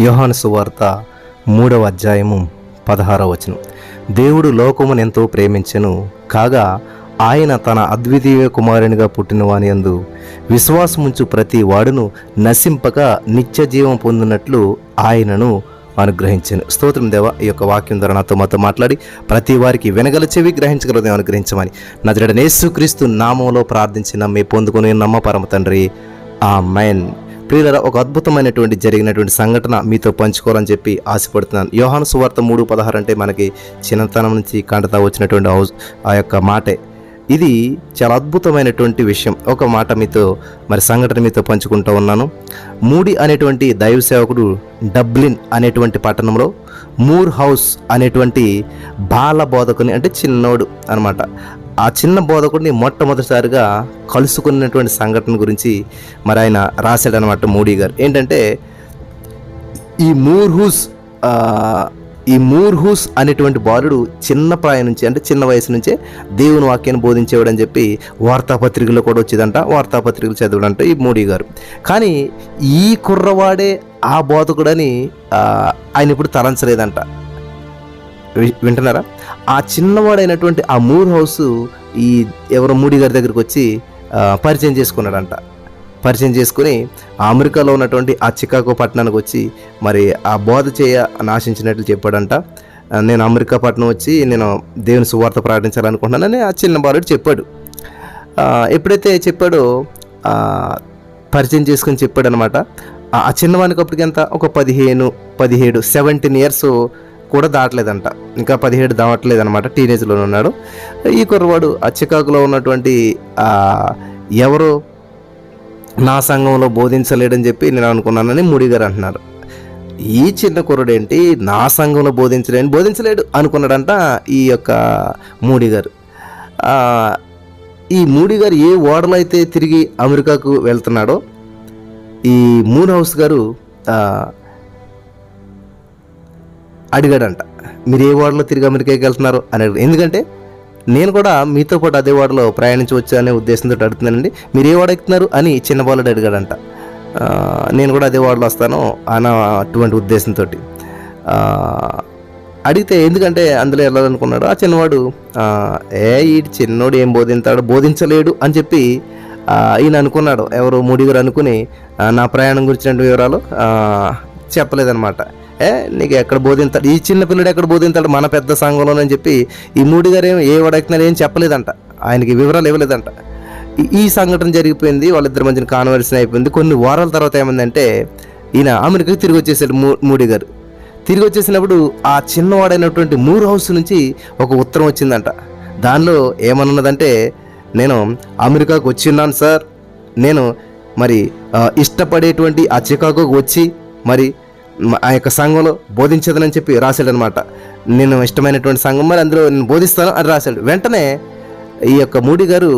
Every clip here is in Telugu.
యోహాను సువార్త మూడవ అధ్యాయము పదహారవ వచనం. దేవుడు లోకమును ఎంతో ప్రేమించెను కాగా ఆయన తన అద్వితీయ కుమారునిగా పుట్టిన వాని యందు విశ్వాసముంచు ప్రతి వాడును నశింపక నిత్య జీవం పొందినట్లు ఆయనను అనుగ్రహించాను. స్తోత్రం దేవ ఈ యొక్క వాక్యం ద్వారా నాతో మాతో మాట్లాడి ప్రతి వారికి వెనగల చెవి గ్రహించగలదేమో అనుగ్రహించమని. నజరడ యేసుక్రీస్తు నామంలో ప్రార్థించిన మీ పొందుకుని నమ్మ పరమ తండ్రి. ఆ మైన్ ప్రియులరా ఒక అద్భుతమైనటువంటి జరిగినటువంటి సంఘటన మీతో పంచుకోవాలని చెప్పి ఆశపడుతున్నాను. యోహాను సువార్త మూడు పదహారు అంటే మనకి చిన్నతనం నుంచి కంటతా వచ్చినటువంటి ఆ యొక్క మాటే. ఇది చాలా అద్భుతమైనటువంటి విషయం. ఒక మాట మీతో మరి సంఘటన మీతో పంచుకుంటూ ఉన్నాను. మూడి అనేటువంటి దైవ సేవకుడు డబ్లిన్ అనేటువంటి పట్టణంలో మూర్ హౌస్ అనేటువంటి బాల బోధకుని అంటే చిన్నోడు అనమాట ఆ చిన్న బోధకుడిని మొట్టమొదటిసారిగా కలుసుకున్నటువంటి సంఘటన గురించి మరి ఆయన రాశాడనమాట మోడీ గారు. ఏంటంటే ఈ మూర్హూస్ హౌస్ ఈ మూర్హూస్ అనేటువంటి బాలుడు చిన్న ప్రాయం నుంచి అంటే చిన్న వయసు నుంచే దేవుని వాక్యాన్ని బోధించేవాడు అని చెప్పి వార్తాపత్రికలో కూడా వచ్చేదంట. వార్తాపత్రికలు చదవడంట ఈ మోడీ గారు. కానీ ఈ కుర్రవాడే ఆ బోధకుడని ఆయన ఇప్పుడు తలంచలేదంట. వింటున్నారా? ఆ చిన్నవాడైనటువంటి ఆ మూర్ హౌస్ ఈ ఎవరో మూడి గారి దగ్గరికి వచ్చి పరిచయం చేసుకున్నాడంట. పరిచయం చేసుకుని ఆ అమెరికాలో ఉన్నటువంటి ఆ చికాగో పట్టణానికి వచ్చి మరి ఆ బోధ చేయ నాశించినట్లు చెప్పాడంట. నేను అమెరికా పట్టణం వచ్చి నేను దేవుని సువార్త ప్రకటించాలనుకుంటున్నానని ఆ చిన్న బాలుడు చెప్పాడు. ఎప్పుడైతే చెప్పాడో పరిచయం చేసుకుని చెప్పాడు అనమాట ఆ చిన్నవానికి అప్పటికి ఎంత? ఒక పదిహేను పదిహేడు సెవెంటీన్ ఇయర్స్ కూడా దాటలేదంట. ఇంకా పదిహేడు దాటలేదు అనమాట టీనేజ్లో ఉన్నాడు. ఈ కుర్రవాడు ఆ చికాకులో ఉన్నటువంటి ఎవరో ఎవరు నా సంఘంలో బోధించలేడని చెప్పి నేను అనుకున్నానని ముడి గారు అంటున్నారు. ఈ చిన్న కుర్రుడు ఏంటి నా సంఘంలో బోధించలేని బోధించలేడు అనుకున్నాడంట ఈ యొక్క మూడి గారు. ఈ మూడి గారు ఏ ఓడలో అయితే తిరిగి అమెరికాకు వెళ్తున్నాడో ఈ మూన్ హౌస్ గారు అడిగాడంట మీరు ఏ ఓడలో తిరిగి అమెరికాకి వెళ్తున్నారు? అని ఎందుకంటే నేను కూడా మీతో పాటు అదే వాడలో ప్రయాణించవచ్చు అనే ఉద్దేశంతో అడుగుతున్నానండి. మీరు ఏ వాడు ఎక్కుతున్నారు అని చిన్న బాలుడు అడిగాడంట. నేను కూడా అదే వాడలో వస్తాను అన్న అటువంటి ఉద్దేశంతో అడిగితే ఎందుకంటే అందులో వెళ్ళాలనుకున్నాడు. ఆ చిన్నవాడు ఏ ఈ చిన్నోడు ఏం బోధించాడు? బోధించలేడు అని చెప్పి ఈయన అనుకున్నాడు. ఎవరు మూడిగారు అనుకుని నా ప్రయాణం గురించిన వివరాలు ఆ, చెప్పలేదన్నమాట. ఏ నీకు ఎక్కడ బోధింతాడు ఈ చిన్న పిల్లడు ఎక్కడ బోధింతాడు మన పెద్ద సంఘంలోనని చెప్పి ఈ మూడి గారు ఏం ఏ వడెక్కినారు ఏం చెప్పలేదంట. ఆయనకి వివరాలు ఇవ్వలేదంట. ఈ- సంఘటన జరిగిపోయింది వాళ్ళిద్దరి మధ్యన కాన్వర్సేషన్ అయిపోయింది. కొన్ని వారాల తర్వాత ఏమైందంటే ఈయన అమెరికాకి తిరిగి వచ్చేసాడు మూ మూడి గారు. తిరిగి వచ్చేసినప్పుడు ఆ చిన్నవాడైనటువంటి మూర్ హౌస్ నుంచి ఒక ఉత్తరం వచ్చిందంట. దానిలో ఏమన్నదంటే నేను అమెరికాకు వచ్చిన్నాను సార్. నేను మరి ఇష్టపడేటువంటి ఆ చికాగోకు వచ్చి మరి ఆ యొక్క సంఘంలో బోధించదని చెప్పి రాశాడనమాట. నేను ఇష్టమైనటువంటి సంఘం మరి అందులో నేను బోధిస్తాను అని రాశాడు. వెంటనే ఈ యొక్క మూడి గారు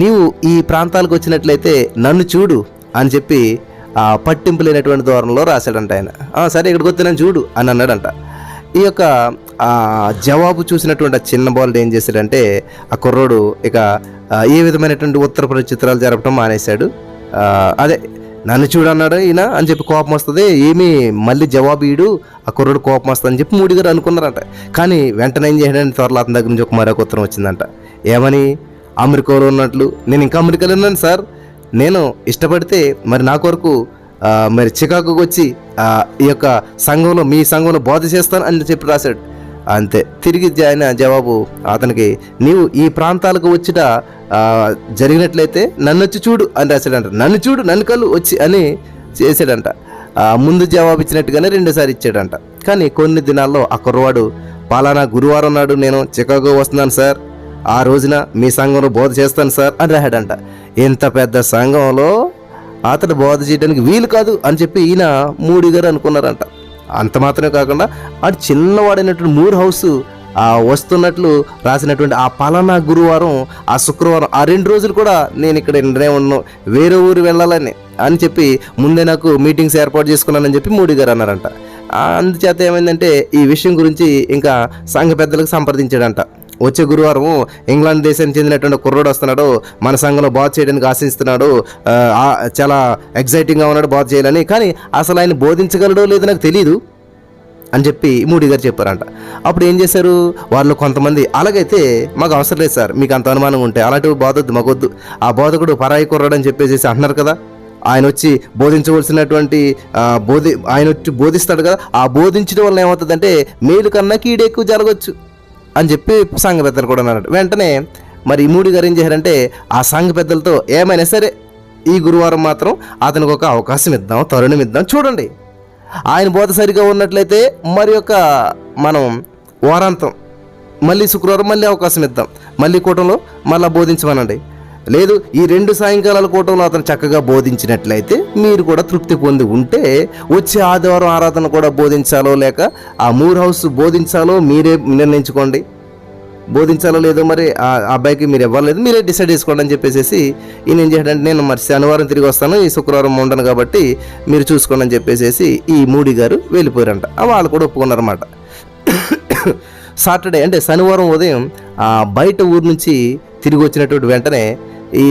నీవు ఈ ప్రాంతాలకు వచ్చినట్లయితే నన్ను చూడు అని చెప్పి ఆ పట్టింపు లేనటువంటి ధోరణిలో రాశాడంట ఆయన. సరే ఇక్కడికి వస్తే నన్ను చూడు అని అన్నాడంట. ఈ యొక్క జవాబు చూసినటువంటి ఆ చిన్న బాలుడు ఏం చేశాడంటే ఆ కుర్రోడు ఇక ఏ విధమైనటువంటి ఉత్తర ప్రచిత్రాలు జరపడం మానేశాడు. అదే నన్ను చూడన్నాడు ఈయన అని చెప్పి కోపం వస్తుంది. ఏమి మళ్ళీ జవాబు ఈడు ఆ కుర్రుడు కోపం వస్తుంది అని చెప్పి మూడి గారు అనుకున్నారంట. కానీ వెంటనే ఏం చేయడానికి త్వరలో అతని దగ్గర నుంచి ఒక మరొక ఉత్తరం వచ్చిందంట. ఏమని? అమెరికాలో ఉన్నట్లు. నేను ఇంకా అమెరికాలో ఉన్నాను సార్. నేను ఇష్టపడితే మరి నా కొరకు మరి చికాగోకి వచ్చి ఈ యొక్క సంఘంలో మీ సంఘంలో బోధ చేస్తాను అని చెప్పి రాశాడు. అంతే. తిరిగి ఆయన జవాబు అతనికి నీవు ఈ ప్రాంతాలకు వచ్చిట జరిగినట్లయితే నన్ను వచ్చి చూడు అని రాశాడంట. నన్ను చూడు నన్ను కళ్ళు వచ్చి అని చేశాడంట. ముందు జవాబు ఇచ్చినట్టుగానే రెండోసారి ఇచ్చాడంట. కానీ కొన్ని దినాల్లో ఆ కుర్రవాడు పలానా గురువారం నాడు నేను చికాగో వస్తున్నాను సార్. ఆ రోజున మీ సంఘంలో బోధ చేస్తాను సార్ అని రాశాడంట. ఇంత పెద్ద సంఘంలో అతడు బోధ చేయడానికి వీలు కాదు అని చెప్పి ఈయన మూడి గారు అనుకున్నారంట. అంత మాత్రమే కాకుండా ఆడు చిన్నవాడైనటువంటి మూడు హౌస్ వస్తున్నట్లు రాసినటువంటి ఆ పలానా గురువారం ఆ శుక్రవారం ఆ రెండు రోజులు కూడా నేను ఇక్కడ నిర్ణయం ఉన్నాను. వేరే ఊరు వెళ్ళాలని అని చెప్పి ముందే నాకు మీటింగ్స్ ఏర్పాటు చేసుకున్నానని చెప్పి మోడీ గారు అన్నారంట. అందుచేత ఏమైందంటే ఈ విషయం గురించి ఇంకా సంఘ పెద్దలకు సంప్రదించాడంట. వచ్చే గురువారం ఇంగ్లాండ్ దేశానికి చెందినటువంటి కుర్రోడు వస్తున్నాడు. మన సంఘంలో బాధ చేయడానికి ఆశిస్తున్నాడు. చాలా ఎగ్జైటింగ్గా ఉన్నాడు బాధ చేయాలని. కానీ అసలు ఆయన బోధించగలడో లేదో నాకు తెలియదు అని చెప్పి మూడి గారు చెప్పారంట. అప్పుడు ఏం చేశారు? వాళ్ళు కొంతమంది అలాగైతే మాకు అవసరం లేదు సార్ మీకు అంత అనుమానం ఉంటే అలాంటివి బాధొద్దు మాకొద్దు ఆ బోధకుడు పరాయి కుర్రాడు అని చెప్పేసి అంటున్నారు కదా. ఆయన వచ్చి బోధించవలసినటువంటి బోధి ఆయన వచ్చి బోధిస్తాడు కదా. ఆ బోధించడం వల్ల ఏమవుతుందంటే మేలు కన్నా కీడు ఎక్కువ జరగవచ్చు అని చెప్పి సంఘ పెద్దలు కూడా అన్నారు వెంటనే మరి మూడి మూడు గారు ఏం చేశారంటే ఆ సంఘ పెద్దలతో ఏమైనా సరే ఈ గురువారం మాత్రం అతనికి ఒక అవకాశం ఇద్దాం తరుణం ఇద్దాం చూడండి. ఆయన బోధ సరిగా ఉన్నట్లయితే మరి యొక్క మనం వారాంతం మళ్ళీ శుక్రవారం మళ్ళీ అవకాశం ఇద్దాం. మళ్ళీ కూటంలో మళ్ళీ బోధించమనండి. లేదు ఈ రెండు సాయంకాలాల కూటంలో అతను చక్కగా బోధించినట్లయితే మీరు కూడా తృప్తి పొంది ఉంటే వచ్చే ఆదివారం ఆరాధన కూడా బోధించాలో లేక ఆ మూర్ హౌస్ బోధించాలో మీరే నిర్ణయించుకోండి. బోధించాలో లేదో మరి ఆ అబ్బాయికి మీరు ఇవ్వలేదు మీరే డిసైడ్ చేసుకోండి అని చెప్పేసి ఈయన ఏం చేయాలంటే నేను మరి శనివారం తిరిగి వస్తాను ఈ శుక్రవారం ఉండను కాబట్టి మీరు చూసుకోండి అని చెప్పేసి ఈ మూడి గారు వెళ్ళిపోయారంట. వాళ్ళు కూడా ఒప్పుకున్నారన్నమాట. సాటర్డే అంటే శనివారం ఉదయం ఆ బయట ఊరు నుంచి తిరిగి వచ్చినటువంటి వెంటనే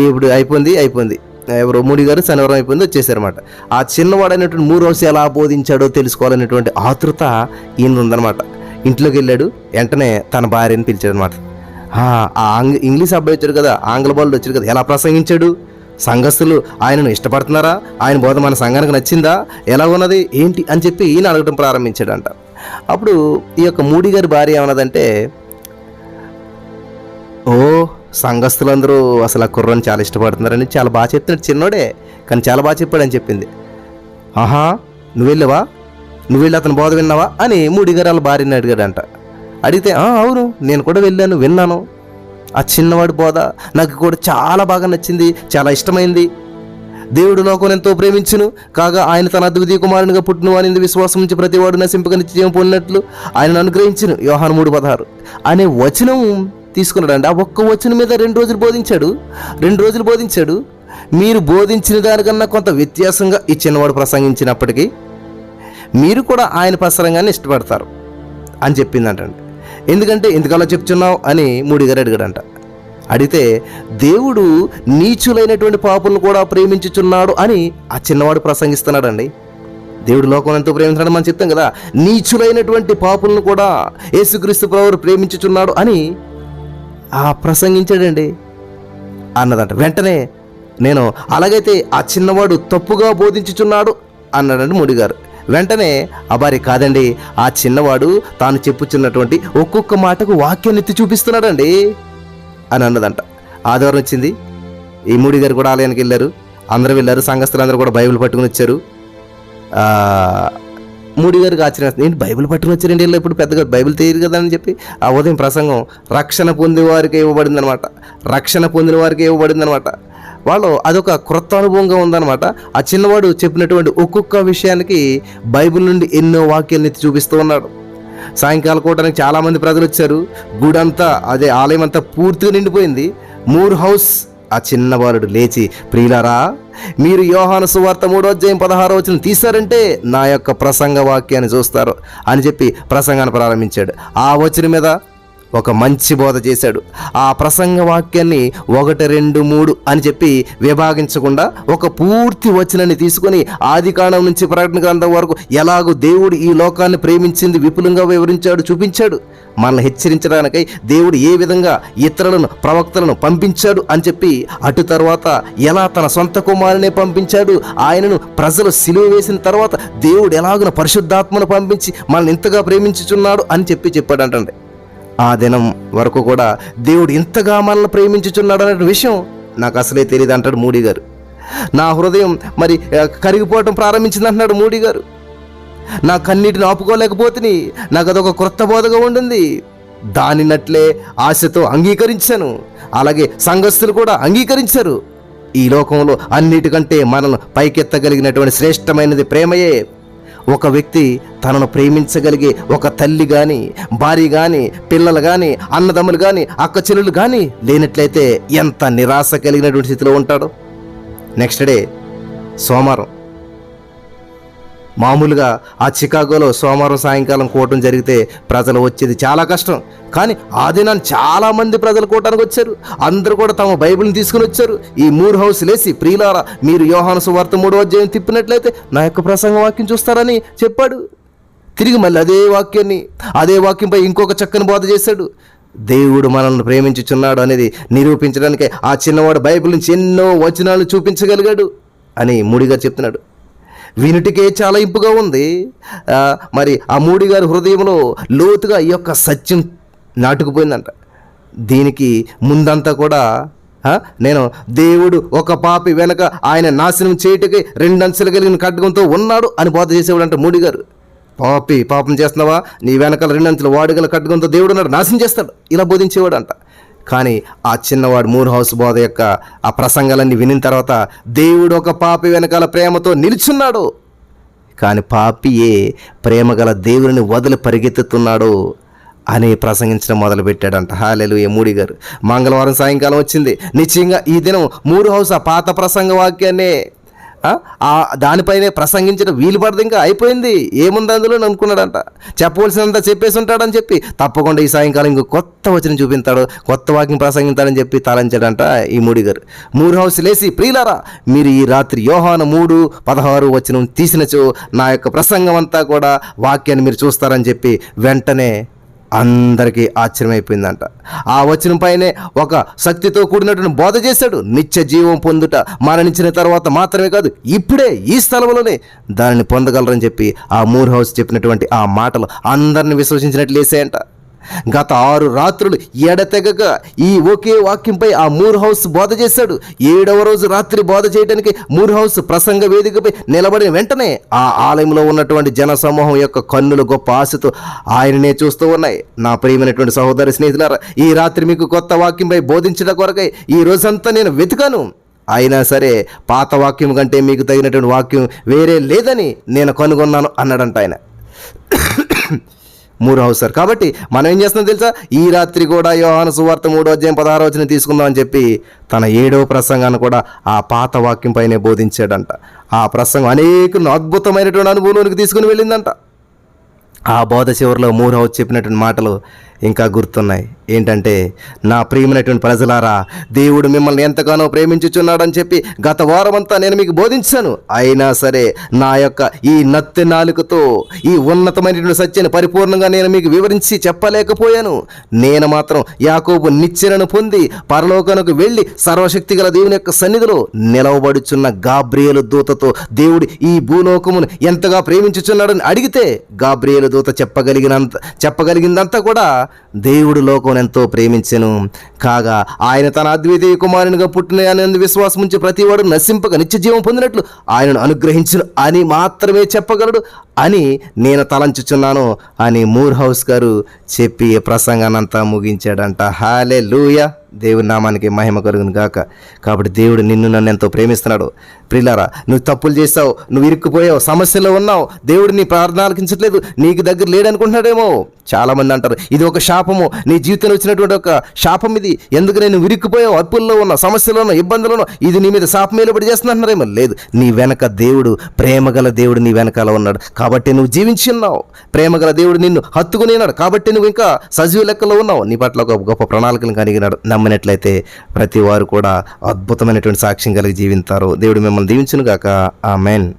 ఇప్పుడు అయిపోయింది అయిపోయింది. ఎవరు మూడి గారు శనివారం అయిపోయింది వచ్చేసారన్నమాట. ఆ చిన్నవాడైనటువంటి మూడు రోజు ఎలా బోధించాడో తెలుసుకోవాలనేటువంటి ఆతృత ఈయన ఉందన్నమాట. ఇంట్లోకి వెళ్ళాడు వెంటనే తన భార్యని పిలిచాడు అనమాట ఆ ఆంగ్ ఇంగ్లీష్ అబ్బాయి వచ్చాడు కదా ఆంగ్ల బాలుడు వచ్చాడు కదా ఎలా ప్రసంగించాడు? సంఘస్థులు ఆయనను ఇష్టపడుతున్నారా? ఆయన బోధ మన సంఘానికి నచ్చిందా? ఎలా ఉన్నది? ఏంటి? అని చెప్పి ఈయన అడగడం ప్రారంభించాడంట. అప్పుడు ఈ యొక్క మూడి గారి భార్య ఏమన్నదంటే ఓ సంఘస్థులందరూ అసలు ఆ కుర్రని చాలా ఇష్టపడుతున్నారని చాలా బాగా చెప్తున్నాడు చిన్నోడే కానీ చాలా బాగా చెప్పాడని చెప్పింది. ఆహా నువ్వు వెళ్ళవా నువ్వు వెళ్ళి అతను బోధ విన్నావా అని మూడిగరాల భార్యని అడిగాడంట. అడిగితే అవును నేను కూడా వెళ్ళాను విన్నాను. ఆ చిన్నవాడి బోధ నాకు కూడా చాలా బాగా నచ్చింది చాలా ఇష్టమైంది. దేవుడు లోకం ఎంతో ప్రేమించును కాగా ఆయన తన అద్వితీయ కుమారునిగా పుట్టినవాని విశ్వాసం నుంచి ప్రతివాడు నశింపక నిత్యం పొందినట్లు ఆయనను అనుగ్రహించును. యోహాను మూడు పదహారు. అనే వచనం తీసుకున్నాడు ఆ ఒక్క వచనం మీద రెండు రోజులు బోధించాడు రెండు రోజులు బోధించాడు. మీరు బోధించిన దానికన్నా కొంత వ్యత్యాసంగా ఈ చిన్నవాడు ప్రసంగించినప్పటికీ మీరు కూడా ఆయన ప్రసరంగానే ఇష్టపడతారు అని చెప్పిందంటండి. ఎందుకంటే ఎందుకలా చెప్తున్నావు అని మూడి గారు అడిగాడంట. అడిగితే దేవుడు నీచులైనటువంటి పాపులను కూడా ప్రేమించుచున్నాడు అని ఆ చిన్నవాడు ప్రసంగిస్తున్నాడండి. దేవుడు లోకం ఎంతో ప్రేమించడం మనం చెప్తాం కదా. నీచులైనటువంటి పాపులను కూడా యేసుక్రీస్తు ప్రభువు ప్రేమించుచున్నాడు అని ఆ ప్రసంగించాడండి. అన్నదంట. వెంటనే నేను అలాగైతే ఆ చిన్నవాడు తప్పుగా బోధించుచున్నాడు అన్నాడండి ముడిగారు. వెంటనే అబారి కాదండి ఆ చిన్నవాడు తాను చెప్పుచున్నటువంటి ఒక్కొక్క మాటకు వాక్యాన్ని ఎత్తి చూపిస్తున్నాడండి అని అన్నదంట. ఆదివారం వచ్చింది. ఈ మూడి గారు కూడా ఆలయానికి వెళ్ళారు. అందరూ వెళ్ళారు. సంఘస్థులందరూ కూడా బైబిల్ పట్టుకుని వచ్చారు. మూడి గారికి ఆశ్చర్యం నేను బైబిల్ పట్టుకుని వచ్చారండి వీళ్ళు? ఇప్పుడు పెద్దగా బైబిల్ తెలియదు కదా అని చెప్పి ఆ ఉదయం ప్రసంగం రక్షణ పొందిన వారికి ఇవ్వబడింది అనమాట రక్షణ పొందిన వారికి ఇవ్వబడింది అనమాట వాళ్ళు అదొక క్రొత్త అనుభవంగా ఉందన్నమాట. ఆ చిన్నవాడు చెప్పినటువంటి ఒక్కొక్క విషయానికి బైబిల్ నుండి ఎన్నో వాక్యాలను ఎత్తి చూపిస్తూ ఉన్నాడు. సాయంకాల కూటానికి చాలామంది ప్రజలు వచ్చారు. గుడంతా అదే ఆలయం అంతా పూర్తిగా నిండిపోయింది. మూర్ హౌస్. ఆ చిన్న బాలుడు లేచి ప్రియులారా మీరు యోహాను సువార్త మూడో అధ్యాయం పదహారో వచ్చిన తీశారంటే నా యొక్క ప్రసంగ వాక్యాన్ని చూస్తారు అని చెప్పి ప్రసంగాన్ని ప్రారంభించాడు. ఆ వచనం మీద ఒక మంచి బోధ చేశాడు. ఆ ప్రసంగ వాక్యాన్ని ఒకటి రెండు మూడు అని చెప్పి విభాగించకుండా ఒక పూర్తి వచనాన్ని తీసుకొని ఆది కాండం నుంచి ప్రకటన గ్రంథం వరకు ఎలాగో దేవుడు ఈ లోకాన్ని ప్రేమించింది విపులంగా వివరించాడు చూపించాడు. మనల్ని హెచ్చరించడానికై దేవుడు ఏ విధంగా ఇతరులను ప్రవక్తలను పంపించాడు అని చెప్పి అటు తర్వాత ఎలా తన సొంత కుమారునే పంపించాడు ఆయనను ప్రజలు సిలువ వేసిన తర్వాత దేవుడు ఎలాగున పరిశుద్ధాత్మను పంపించి మనల్ని ఇంతగా ప్రేమించుచున్నాడు అని చెప్పి చెప్పాడంటండి. ఆ దినం వరకు కూడా దేవుడు ఇంతగా మనల్ని ప్రేమించుచున్నాడు అనే విషయం నాకు అసలే తెలియదు అంటాడు మోడీ గారు. నా హృదయం మరి కరిగిపోవటం ప్రారంభించింది అంటున్నాడు మోడీ గారు. నా కన్నీటిని ఆపుకోలేకపోతే నాకు అదొక క్రొత్త బోధగా ఉండింది. దానినట్లే ఆశతో అంగీకరించాను. అలాగే సంఘస్థులు కూడా అంగీకరించారు. ఈ లోకంలో అన్నిటికంటే మనల్ని పైకెత్తగలిగినటువంటి శ్రేష్టమైనది ప్రేమయే ఒక వ్యక్తి తనను ప్రేమించగలిగే ఒక తల్లి కానీ భార్య కానీ పిల్లలు కానీ అన్నదమ్ములు కానీ అక్క చెల్లెలు కానీ లేనట్లయితే ఎంత నిరాశ కలిగినటువంటి స్థితిలో ఉంటాడు? నెక్స్ట్ డే సోమవారం. మామూలుగా ఆ చికాగోలో సోమవారం సాయంకాలం కూటం జరిగితే ప్రజలు వచ్చేది చాలా కష్టం. కానీ ఆ దినాన్ని చాలామంది ప్రజలు కూటానికి వచ్చారు. అందరూ కూడా తమ బైబిల్ని తీసుకుని వచ్చారు. ఈ మూడు హౌస్ లేసి ప్రియులారా మీరు యోహాను సువార్త మూడో అధ్యాయం తిప్పినట్లయితే నా యొక్క ప్రసంగ వాక్యం చూస్తారని చెప్పాడు. తిరిగి మళ్ళీ అదే వాక్యాన్ని అదే వాక్యంపై ఇంకొక చక్కని బోధ చేశాడు. దేవుడు మనల్ని ప్రేమించుచున్నాడు అనేది నిరూపించడానికి ఆ చిన్నవాడు బైబిల్ నుంచి ఎన్నో వచనాలు చూపించగలిగాడు అని ముడిగా చెప్తున్నాడు. వినుటికే చాలా ఇంపుగా ఉంది. మరి ఆ మూడి గారి హృదయంలో లోతుగా ఈ యొక్క సత్యం నాటుకుపోయిందంట. దీనికి ముందంతా కూడా నేను దేవుడు ఒక పాపి వెనక ఆయన నాశనం చేయటకి రెండంచెలు కలిగిన ఖడ్గంతో ఉన్నాడు అని బోధ చేసేవాడు అంట మూడి గారు. పాపి పాపం చేస్తున్నావా? నీ వెనకాల రెండంచెలు వాడుగల ఖడ్గంతో దేవుడు ఉన్నాడు నాశనం చేస్తాడు. ఇలా బోధించేవాడు అంట కానీ ఆ చిన్నవాడు మూర్ హౌస్ బోధ యొక్క ఆ ప్రసంగాలన్నీ వినిన తర్వాత దేవుడు ఒక పాపి వెనకాల ప్రేమతో నిలుచున్నాడు. కానీ పాపియే ప్రేమగల దేవుని వదిలి పరిగెత్తుతున్నాడు అని ప్రసంగించడం మొదలుపెట్టాడంట. హాలెలు ఏ మూడి గారు మంగళవారం సాయంకాలం వచ్చింది. నిశ్చయంగా ఈ దినం మూడు హౌస్ ఆ పాత ప్రసంగ వాక్యాన్ని దానిపైనే ప్రసంగించడం వీలు పడదు ఇంకా అయిపోయింది. ఏముంది అందులో అనుకున్నాడంట చెప్పవలసినంత చెప్పేసి ఉంటాడని చెప్పి తప్పకుండా ఈ సాయంకాలం ఇంకో కొత్త వచనం చూపించాడు కొత్త వాక్యం ప్రసంగిస్తాడని చెప్పి తలంచాడంట ఈ మూడి గారు మూడు హౌస్ లేసి ప్రియులారా మీరు ఈ రాత్రి యోహాను మూడు పదహారు వచనం తీసినచో నా యొక్క ప్రసంగం అంతా కూడా వాక్యాన్ని మీరు చూస్తారని చెప్పి వెంటనే అందరికీ ఆశ్చర్యమైపోయిందంట. ఆ వచనం పైనే ఒక శక్తితో కూడినటువంటి బోధ చేశాడు. నిత్య జీవం పొందుట మరణించిన తర్వాత మాత్రమే కాదు ఇప్పుడే ఈ స్థలంలోనే దానిని పొందగలరని చెప్పి ఆ మూర్ హౌస్ చెప్పినటువంటి ఆ మాటలు అందరిని విశ్వసించినట్లు వేసాయంట గత ఆరు రాత్రులు ఎడతెగక ఈ ఒకే వాక్యంపై ఆ మూర్ హౌస్ బోధ చేశాడు. ఏడవ రోజు రాత్రి బోధ చేయడానికి మూర్ హౌస్ ప్రసంగ వేదికపై నిలబడిన వెంటనే ఆ ఆలయంలో ఉన్నటువంటి జన సమూహం యొక్క కన్నులు గొప్ప ఆశతో ఆయననే చూస్తూ ఉన్నాయి. నా ప్రియమైనటువంటి సహోదరి స్నేహితులారా ఈ రాత్రి మీకు కొత్త వాక్యంపై బోధించడం కొరకై ఈ రోజంతా నేను వెతికాను. అయినా సరే పాత వాక్యం కంటే మీకు తగినటువంటి వాక్యం వేరే లేదని నేను కనుగొన్నాను అన్నాడంట ఆయన. మూడు హౌస్ సార్. కాబట్టి మనం ఏం చేస్తున్నాం తెలుసా? ఈ రాత్రి కూడా యోహాను సువార్త మూడో అధ్యాయం పదహారో వచ్చిన తీసుకుందాం అని చెప్పి తన ఏడవ ప్రసంగాన్ని కూడా ఆ పాత వాక్యం పైనే బోధించాడంట. ఆ ప్రసంగం అనేక అద్భుతమైనటువంటి అనుభవంలోనికి తీసుకుని వెళ్ళిందంట. ఆ బోధ చివరిలో మూడు హౌస్ చెప్పినటువంటి మాటలు ఇంకా గుర్తున్నాయి. ఏంటంటే నా ప్రియమైనటువంటి ప్రజలారా దేవుడు మిమ్మల్ని ఎంతగానో ప్రేమించుచున్నాడని చెప్పి గత వారమంతా నేను మీకు బోధించాను. అయినా సరే నా యొక్క ఈ నత్తి నాలుకతో ఈ ఉన్నతమైనటువంటి సత్యాన్ని పరిపూర్ణంగా నేను మీకు వివరించి చెప్పలేకపోయాను. నేను మాత్రం యాకోబు నిచ్చెనను పొంది పరలోకనకు వెళ్ళి సర్వశక్తి గల దేవుని యొక్క సన్నిధిలో నిలవబడుచున్న గాబ్రియలు దూతతో దేవుడు ఈ భూలోకమును ఎంతగా ప్రేమించుచున్నాడని అడిగితే గాబ్రియలు దూత చెప్పగలిగినంత చెప్పగలిగిందంతా కూడా దేవుడు లోకం ఎంతో ప్రేమించెను. కాగా ఆయన తన అద్వితీయ కుమారునిగా పుట్టిన ఆయన విశ్వాసం ఉంచి ప్రతివాడు నశింపక నిత్య జీవం పొందినట్లు ఆయనను అనుగ్రహించును అని మాత్రమే చెప్పగలడు అని నేను తలంచుచున్నాను అని మూర్ హౌస్ గారు చెప్పి ప్రసంగానంతా ముగించాడంట. హాలే లూయా దేవుని నామానికి మహిమ కలుగును గాక. కాబట్టి దేవుడు నిన్ను నన్ను ఎంతో ప్రేమిస్తున్నాడు. ప్రిలారా నువ్వు తప్పులు చేస్తావు నువ్వు ఇరుక్కుపోయావు సమస్యలో ఉన్నావు. దేవుడు నీ ప్రార్థన ఆలకించట్లేదు నీకు దగ్గర లేడనుకుంటున్నాడేమో. చాలామంది అంటారు ఇది ఒక శాపము. నీ జీవితంలో వచ్చినటువంటి ఒక శాపం ఇది. ఎందుకు నేను విరిక్కుపోయావు అప్పుల్లో ఉన్న సమస్యలో ఉన్న ఉన్న ఇది నీ మీద శాపం ఏలుబడి చేస్తున్నారేమో లేదు. నీ వెనక దేవుడు ప్రేమగల దేవుడు నీ వెనకాల ఉన్నాడు. కాబట్టి నువ్వు జీవించి ఉన్నావు. ప్రేమగల దేవుడు నిన్ను హత్తుకుని ఉన్నాడు. కాబట్టి నువ్వు ఇంకా సజీవ లెక్కలో ఉన్నావు. నీ పట్ల ఒక గొప్ప ప్రణాళికలు కలిగినాడు. నమ్మినట్లయితే ప్రతి వారు కూడా అద్భుతమైనటువంటి సాక్ష్యం కలిగి జీవింతారు. దేవుడు మిమ్మల్ని దీవించునుగాక. ఆ మెయిన్